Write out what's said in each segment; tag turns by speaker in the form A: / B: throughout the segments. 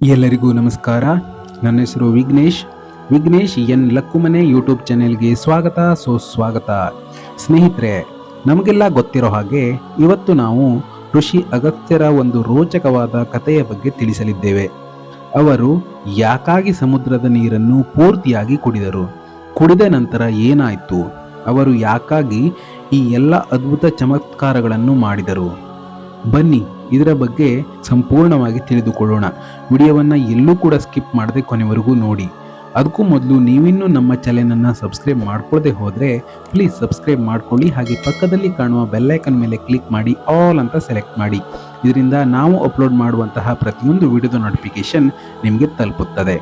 A: ಎಲ್ಲರಿಗೂ ನಮಸ್ಕಾರ. ನನ್ನ ಹೆಸರು ವಿಘ್ನೇಶ್. ವಿಘ್ನೇಶ್ ಎನ್ ಲಕ್ಕುಮನೆ ಯೂಟ್ಯೂಬ್ ಚಾನೆಲ್ಗೆ ಸ್ವಾಗತ. ಸುಸ್ವಾಗತ ಸ್ನೇಹಿತರೆ, ನಮಗೆಲ್ಲ ಗೊತ್ತಿರೋ ಹಾಗೆ ಇವತ್ತು ನಾವು ಋಷಿ ಅಗತ್ಯರ ಒಂದು ರೋಚಕವಾದ ಕಥೆಯ ಬಗ್ಗೆ ತಿಳಿಸಲಿದ್ದೇವೆ. ಅವರು ಯಾಕಾಗಿ ಸಮುದ್ರದ ನೀರನ್ನು ಪೂರ್ತಿಯಾಗಿ ಕುಡಿದರು? ಕುಡಿದ ನಂತರ ಏನಾಯಿತು? ಅವರು ಯಾಕಾಗಿ ಈ ಎಲ್ಲ ಅದ್ಭುತ ಚಮತ್ಕಾರಗಳನ್ನು ಮಾಡಿದರು? ಬನ್ನಿ ಇದರ ಬಗ್ಗೆ ಸಂಪೂರ್ಣವಾಗಿ ತಿಳಿದುಕೊಳ್ಳೋಣ. ವಿಡಿಯೋವನ್ನು ಎಲ್ಲೂ ಕೂಡ ಸ್ಕಿಪ್ ಮಾಡದೆ ಕೊನೆವರೆಗೂ ನೋಡಿ. ಅದಕ್ಕೂ ಮೊದಲು ನೀವಿನ್ನೂ ನಮ್ಮ ಚಾನೆಲನ್ನು ಸಬ್ಸ್ಕ್ರೈಬ್ ಮಾಡ್ಕೊಳ್ಳದೆ ಹೋದರೆ ಪ್ಲೀಸ್ ಸಬ್ಸ್ಕ್ರೈಬ್ ಮಾಡ್ಕೊಳ್ಳಿ, ಹಾಗೆ ಪಕ್ಕದಲ್ಲಿ ಕಾಣುವ ಬೆಲ್ಲೈಕನ್ ಮೇಲೆ ಕ್ಲಿಕ್ ಮಾಡಿ ಆಲ್ ಅಂತ ಸೆಲೆಕ್ಟ್ ಮಾಡಿ. ಇದರಿಂದ ನಾವು ಅಪ್ಲೋಡ್ ಮಾಡುವಂತಹ ಪ್ರತಿಯೊಂದು ವಿಡಿಯೋದ ನೋಟಿಫಿಕೇಶನ್ ನಿಮಗೆ ತಲುಪುತ್ತದೆ.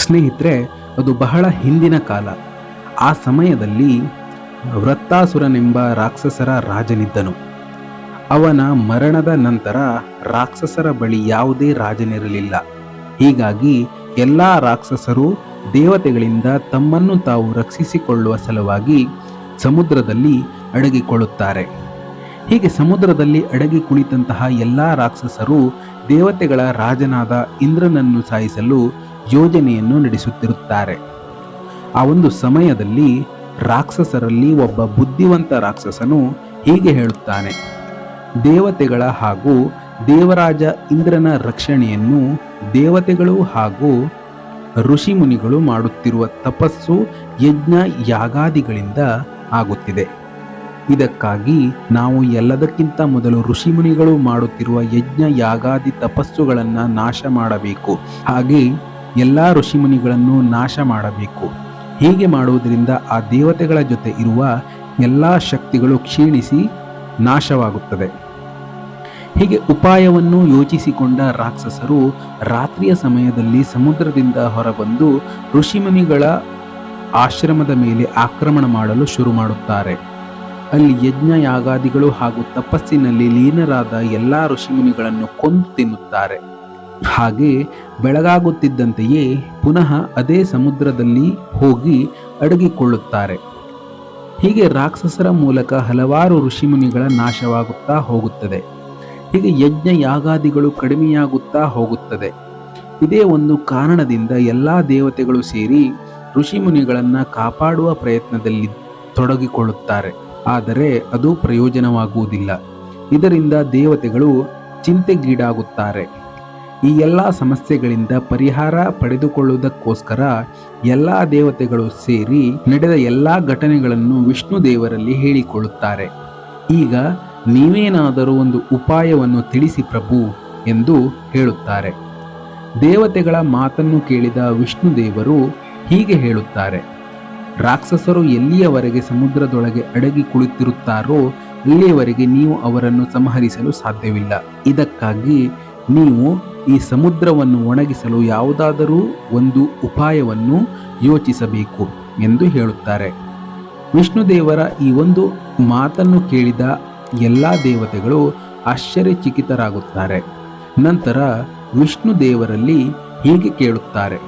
A: ಸ್ನೇಹಿತರೆ, ಅದು ಬಹಳ ಹಿಂದಿನ ಕಾಲ. ಆ ಸಮಯದಲ್ಲಿ ವೃತ್ತಾಸುರನೆಂಬ ರಾಕ್ಷಸರ ರಾಜನಿದ್ದನು. ಅವನ ಮರಣದ ನಂತರ ರಾಕ್ಷಸರ ಬಳಿ ಯಾವುದೇ ರಾಜನಿರಲಿಲ್ಲ. ಹೀಗಾಗಿ ಎಲ್ಲ ರಾಕ್ಷಸರು ದೇವತೆಗಳಿಂದ ತಮ್ಮನ್ನು ತಾವು ರಕ್ಷಿಸಿಕೊಳ್ಳುವ ಸಲುವಾಗಿ ಸಮುದ್ರದಲ್ಲಿ ಅಡಗಿಕೊಳ್ಳುತ್ತಾರೆ. ಹೀಗೆ ಸಮುದ್ರದಲ್ಲಿ ಅಡಗಿ ಕುಳಿತಂತಹ ಎಲ್ಲ ರಾಕ್ಷಸರು ದೇವತೆಗಳ ರಾಜನಾದ ಇಂದ್ರನನ್ನು ಸಾಯಿಸಲು ಯೋಜನೆಯನ್ನು ನಡೆಸುತ್ತಿರುತ್ತಾರೆ. ಆ ಒಂದು ಸಮಯದಲ್ಲಿ ರಾಕ್ಷಸರಲ್ಲಿ ಒಬ್ಬ ಬುದ್ಧಿವಂತ ರಾಕ್ಷಸನು ಹೀಗೆ ಹೇಳುತ್ತಾನೆ. ದೇವತೆಗಳ ಹಾಗೂ ದೇವರಾಜ ಇಂದ್ರನ ರಕ್ಷಣೆಯನ್ನು ದೇವತೆಗಳು ಹಾಗೂ ಋಷಿಮುನಿಗಳು ಮಾಡುತ್ತಿರುವ ತಪಸ್ಸು ಯಜ್ಞ ಯಾಗಾದಿಗಳಿಂದ ಆಗುತ್ತಿದೆ. ಇದಕ್ಕಾಗಿ ನಾವು ಎಲ್ಲದಕ್ಕಿಂತ ಮೊದಲು ಋಷಿಮುನಿಗಳು ಮಾಡುತ್ತಿರುವ ಯಜ್ಞ ಯಾಗಾದಿ ತಪಸ್ಸುಗಳನ್ನು ನಾಶ ಮಾಡಬೇಕು. ಹಾಗೆ ಎಲ್ಲ ಋಷಿಮುನಿಗಳನ್ನು ನಾಶ ಮಾಡಬೇಕು. ಹೀಗೆ ಮಾಡುವುದರಿಂದ ಆ ದೇವತೆಗಳ ಜೊತೆ ಇರುವ ಎಲ್ಲ ಶಕ್ತಿಗಳು ಕ್ಷೀಣಿಸಿ ನಾಶವಾಗುತ್ತದೆ ಹೀಗೆ ಉಪಾಯವನ್ನು ಯೋಚಿಸಿಕೊಂಡ ರಾಕ್ಷಸರು ರಾತ್ರಿಯ ಸಮಯದಲ್ಲಿ ಸಮುದ್ರದಿಂದ ಹೊರಬಂದು ಋಷಿಮುನಿಗಳ ಆಶ್ರಮದ ಮೇಲೆ ಆಕ್ರಮಣ ಮಾಡಲು ಶುರು ಮಾಡುತ್ತಾರೆ. ಅಲ್ಲಿ ಯಜ್ಞ ಯಾಗಾದಿಗಳು ಹಾಗೂ ತಪಸ್ಸಿನಲ್ಲಿ ಲೀನರಾದ ಎಲ್ಲ ಋಷಿಮುನಿಗಳನ್ನು ಕೊಂದು ತಿನ್ನುತ್ತಾರೆ. ಹಾಗೆ ಬೆಳಗಾಗುತ್ತಿದ್ದಂತೆಯೇ ಪುನಃ ಅದೇ ಸಮುದ್ರದಲ್ಲಿ ಹೋಗಿ ಅಡಗಿಕೊಳ್ಳುತ್ತಾರೆ. ಹೀಗೆ ರಾಕ್ಷಸರ ಮೂಲಕ ಹಲವಾರು ಋಷಿಮುನಿಗಳ ನಾಶವಾಗುತ್ತಾ ಹೋಗುತ್ತದೆ. ಹೀಗೆ ಯಜ್ಞ ಯಾಗಾದಿಗಳು ಕಡಿಮೆಯಾಗುತ್ತಾ ಹೋಗುತ್ತದೆ. ಇದೇ ಒಂದು ಕಾರಣದಿಂದ ಎಲ್ಲ ದೇವತೆಗಳು ಸೇರಿ ಋಷಿಮುನಿಗಳನ್ನು ಕಾಪಾಡುವ ಪ್ರಯತ್ನದಲ್ಲಿ ತೊಡಗಿಕೊಳ್ಳುತ್ತಾರೆ. ಆದರೆ ಅದು ಪ್ರಯೋಜನವಾಗುವುದಿಲ್ಲ. ಇದರಿಂದ ದೇವತೆಗಳು ಚಿಂತೆಗೀಡಾಗುತ್ತಾರೆ. ಈ ಎಲ್ಲ ಸಮಸ್ಯೆಗಳಿಂದ ಪರಿಹಾರ ಪಡೆದುಕೊಳ್ಳುವುದಕ್ಕೋಸ್ಕರ ಎಲ್ಲ ದೇವತೆಗಳು ಸೇರಿ ನಡೆದ ಎಲ್ಲ ಘಟನೆಗಳನ್ನು ವಿಷ್ಣು ದೇವರಲ್ಲಿ ಹೇಳಿಕೊಳ್ಳುತ್ತಾರೆ. ಈಗ ನೀವೇನಾದರೂ ಒಂದು ಉಪಾಯವನ್ನು ತಿಳಿಸಿ ಪ್ರಭು ಎಂದು ಹೇಳುತ್ತಾರೆ. ದೇವತೆಗಳ ಮಾತನ್ನು ಕೇಳಿದ ವಿಷ್ಣು ದೇವರು ಹೀಗೆ ಹೇಳುತ್ತಾರೆ. ರಾಕ್ಷಸರು ಎಲ್ಲಿಯವರೆಗೆ ಸಮುದ್ರದೊಳಗೆ ಅಡಗಿ ಕುಳಿತಿರುತ್ತಾರೋ ಇಲ್ಲಿಯವರೆಗೆ ನೀವು ಅವರನ್ನು ಸಂಹರಿಸಲು ಸಾಧ್ಯವಿಲ್ಲ. ಇದಕ್ಕಾಗಿ ನೀವು ಈ ಸಮುದ್ರವನ್ನು ಒಣಗಿಸಲು ಯಾವುದಾದರೂ ಒಂದು ಉಪಾಯವನ್ನು ಯೋಚಿಸಬೇಕು ಎಂದು ಹೇಳುತ್ತಾರೆ. ವಿಷ್ಣುದೇವರ ಈ ಒಂದು ಮಾತನ್ನು ಕೇಳಿದ ಎಲ್ಲ ದೇವತೆಗಳು ಆಶ್ಚರ್ಯಚಕಿತರಾಗುತ್ತಾರೆ. ನಂತರ ವಿಷ್ಣು ದೇವರಲ್ಲಿ ಹೀಗೆ ಕೇಳುತ್ತಾರೆ.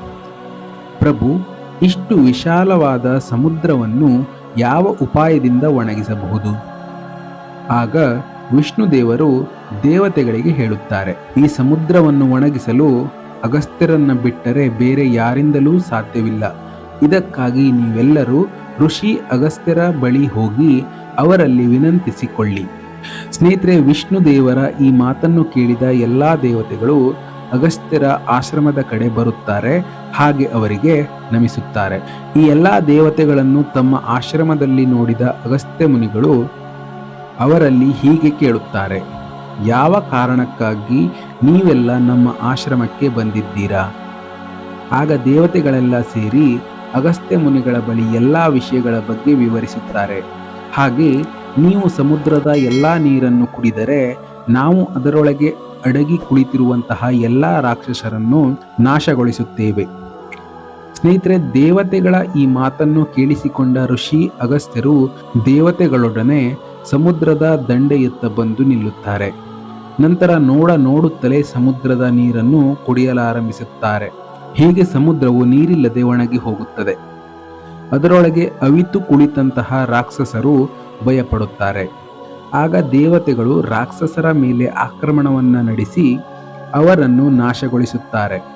A: ಪ್ರಭು, ಇಷ್ಟು ವಿಶಾಲವಾದ ಸಮುದ್ರವನ್ನು ಯಾವ ಉಪಾಯದಿಂದ ಒಣಗಿಸಬಹುದು? ಆಗ ವಿಷ್ಣು ದೇವರು ದೇವತೆಗಳಿಗೆ ಹೇಳುತ್ತಾರೆ. ಈ ಸಮುದ್ರವನ್ನು ಒಣಗಿಸಲು ಅಗಸ್ತ್ಯರನ್ನ ಬಿಟ್ಟರೆ ಬೇರೆ ಯಾರಿಂದಲೂ ಸಾಧ್ಯವಿಲ್ಲ. ಇದಕ್ಕಾಗಿ ನೀವೆಲ್ಲರೂ ಋಷಿ ಅಗಸ್ತ್ಯರ ಬಳಿ ಹೋಗಿ ಅವರಲ್ಲಿ ವಿನಂತಿಸಿಕೊಳ್ಳಿ. ಸ್ನೇಹಿತರೆ, ವಿಷ್ಣು ದೇವರ ಈ ಮಾತನ್ನು ಕೇಳಿದ ಎಲ್ಲ ದೇವತೆಗಳು ಅಗಸ್ತ್ಯರ ಆಶ್ರಮದ ಕಡೆ ಬರುತ್ತಾರೆ, ಹಾಗೆ ಅವರಿಗೆ ನಮಿಸುತ್ತಾರೆ. ಈ ಎಲ್ಲ ದೇವತೆಗಳನ್ನು ತಮ್ಮ ಆಶ್ರಮದಲ್ಲಿ ನೋಡಿದ ಅಗಸ್ತ್ಯ ಮುನಿಗಳು ಅವರಲ್ಲಿ ಹೀಗೆ ಕೇಳುತ್ತಾರೆ, ಯಾವ ಕಾರಣಕ್ಕಾಗಿ ನೀವೆಲ್ಲ ನಮ್ಮ ಆಶ್ರಮಕ್ಕೆ ಬಂದಿದ್ದೀರಾ? ಆಗ ದೇವತೆಗಳೆಲ್ಲ ಸೇರಿ ಅಗಸ್ತ್ಯ ಮುನಿಗಳ ಬಳಿ ಎಲ್ಲ ವಿಷಯಗಳ ಬಗ್ಗೆ ವಿವರಿಸುತ್ತಾರೆ. ಹಾಗೆ ನೀವು ಸಮುದ್ರದ ಎಲ್ಲ ನೀರನ್ನು ಕುಡಿದರೆ ನಾವು ಅದರೊಳಗೆ ಅಡಗಿ ಕುಳಿತಿರುವಂತಹ ಎಲ್ಲ ರಾಕ್ಷಸರನ್ನು ನಾಶಗೊಳಿಸುತ್ತೇವೆ. ಸ್ನೇಹಿತರೆ, ದೇವತೆಗಳ ಈ ಮಾತನ್ನು ಕೇಳಿಸಿಕೊಂಡ ಋಷಿ ಅಗಸ್ತ್ಯರು ದೇವತೆಗಳೊಡನೆ ಸಮುದ್ರದ ದಂಡೆಯತ್ತ ಬಂದು ನಿಲ್ಲುತ್ತಾರೆ. ನಂತರ ನೋಡ ನೋಡುತ್ತಲೇ ಸಮುದ್ರದ ನೀರನ್ನು ಕುಡಿಯಲಾರಂಭಿಸುತ್ತಾರೆ. ಹೀಗೆ ಸಮುದ್ರವು ನೀರಿಲ್ಲದೆ ಒಣಗಿ ಹೋಗುತ್ತದೆ. ಅದರೊಳಗೆ ಅವಿತು ಕುಳಿತಂತಹ ರಾಕ್ಷಸರು ಭಯಪಡುತ್ತಾರೆ. ಆಗ ದೇವತೆಗಳು ರಾಕ್ಷಸರ ಮೇಲೆ ಆಕ್ರಮಣವನ್ನು ನಡೆಸಿ ಅವರನ್ನು ನಾಶಗೊಳಿಸುತ್ತಾರೆ.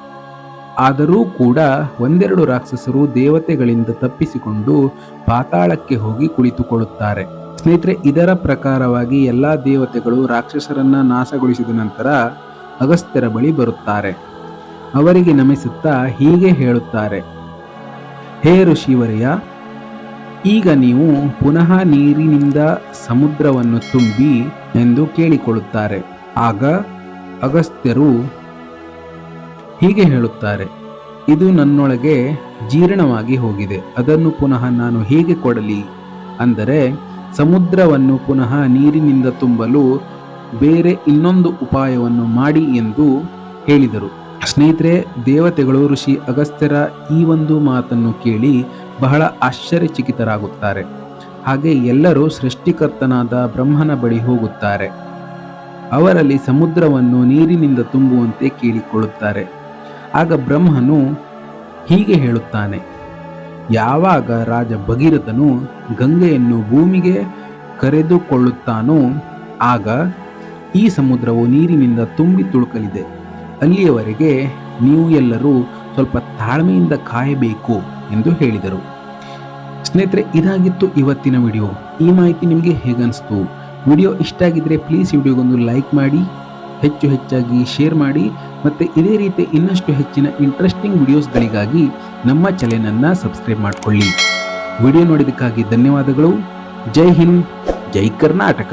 A: ಆದರೂ ಕೂಡ ಒಂದೆರಡು ರಾಕ್ಷಸರು ದೇವತೆಗಳಿಂದ ತಪ್ಪಿಸಿಕೊಂಡು ಪಾತಾಳಕ್ಕೆ ಹೋಗಿ ಕುಳಿತುಕೊಳ್ಳುತ್ತಾರೆ. ಸ್ನೇಹಿತರೆ, ಇದರ ಪ್ರಕಾರವಾಗಿ ಎಲ್ಲ ದೇವತೆಗಳು ರಾಕ್ಷಸರನ್ನ ನಾಶಗೊಳಿಸಿದ ನಂತರ ಅಗಸ್ತ್ಯರ ಬಳಿ ಬರುತ್ತಾರೆ. ಅವರಿಗೆ ನಮಿಸುತ್ತಾ ಹೀಗೆ ಹೇಳುತ್ತಾರೆ. ಹೇ ಋಷಿವರೆಯ ಈಗ ನೀವು ಪುನಃ ನೀರಿನಿಂದ ಸಮುದ್ರವನ್ನು ತುಂಬಿ ಎಂದು ಕೇಳಿಕೊಳ್ಳುತ್ತಾರೆ. ಆಗ ಅಗಸ್ತ್ಯರು ಹೀಗೆ ಹೇಳುತ್ತಾರೆ, ಇದು ನನ್ನೊಳಗೆ ಜೀರ್ಣವಾಗಿ ಹೋಗಿದೆ, ಅದನ್ನು ಪುನಃ ನಾನು ಹೇಗೆ ಕೊಡಲಿ? ಅಂದರೆ ಸಮುದ್ರವನ್ನು ಪುನಃ ನೀರಿನಿಂದ ತುಂಬಲು ಬೇರೆ ಇನ್ನೊಂದು ಉಪಾಯವನ್ನು ಮಾಡಿ ಎಂದು ಹೇಳಿದರು. ಸ್ನೇಹಿತರೆ, ದೇವತೆಗಳು ಋಷಿ ಅಗಸ್ತ್ಯರ ಈ ಒಂದು ಮಾತನ್ನು ಕೇಳಿ ಬಹಳ ಆಶ್ಚರ್ಯಚಕಿತರಾಗುತ್ತಾರೆ. ಹಾಗೆ ಎಲ್ಲರೂ ಸೃಷ್ಟಿಕರ್ತನಾದ ಬ್ರಹ್ಮನ ಬಳಿ ಹೋಗುತ್ತಾರೆ. ಅವರಲ್ಲಿ ಸಮುದ್ರವನ್ನು ನೀರಿನಿಂದ ತುಂಬುವಂತೆ ಕೇಳಿಕೊಳ್ಳುತ್ತಾರೆ. ಆಗ ಬ್ರಹ್ಮನು ಹೀಗೆ ಹೇಳುತ್ತಾನೆ ಯಾವಾಗ ರಾಜ ಭಗೀರಥನು ಗಂಗೆಯನ್ನು ಭೂಮಿಗೆ ಕರೆದುಕೊಳ್ಳುತ್ತಾನೋ ಆಗ ಈ ಸಮುದ್ರವು ನೀರಿನಿಂದ ತುಂಬಿ ತುಳುಕಲಿದೆ. ಅಲ್ಲಿಯವರೆಗೆ ನೀವು ಎಲ್ಲರೂ ಸ್ವಲ್ಪ ತಾಳ್ಮೆಯಿಂದ ಕಾಯಬೇಕು ಎಂದು ಹೇಳಿದರು. ಸ್ನೇಹಿತರೆ, ಇದಾಗಿತ್ತು ಇವತ್ತಿನ ವಿಡಿಯೋ. ಈ ಮಾಹಿತಿ ನಿಮಗೆ ಹೇಗನ್ನಿಸ್ತು ವಿಡಿಯೋ ಇಷ್ಟ ಆಗಿದ್ದರೆ ಪ್ಲೀಸ್ ವಿಡಿಯೋಗೊಂದು ಲೈಕ್ ಮಾಡಿ, ಹೆಚ್ಚು ಹೆಚ್ಚಾಗಿ ಶೇರ್ ಮಾಡಿ, ಮತ್ತು ಇದೇ ರೀತಿ ಇನ್ನಷ್ಟು ಹೆಚ್ಚಿನ ಇಂಟ್ರೆಸ್ಟಿಂಗ್ ವಿಡಿಯೋಸ್ಗಳಿಗಾಗಿ ನಮ್ಮ ಚಾನೆಲನ್ನು ಸಬ್ಸ್ಕ್ರೈಬ್ ಮಾಡಿಕೊಳ್ಳಿ. ವಿಡಿಯೋ ನೋಡಿದ್ದಕ್ಕಾಗಿ ಧನ್ಯವಾದಗಳು. ಜೈ ಹಿಂದ್ ಜೈ ಕರ್ನಾಟಕ.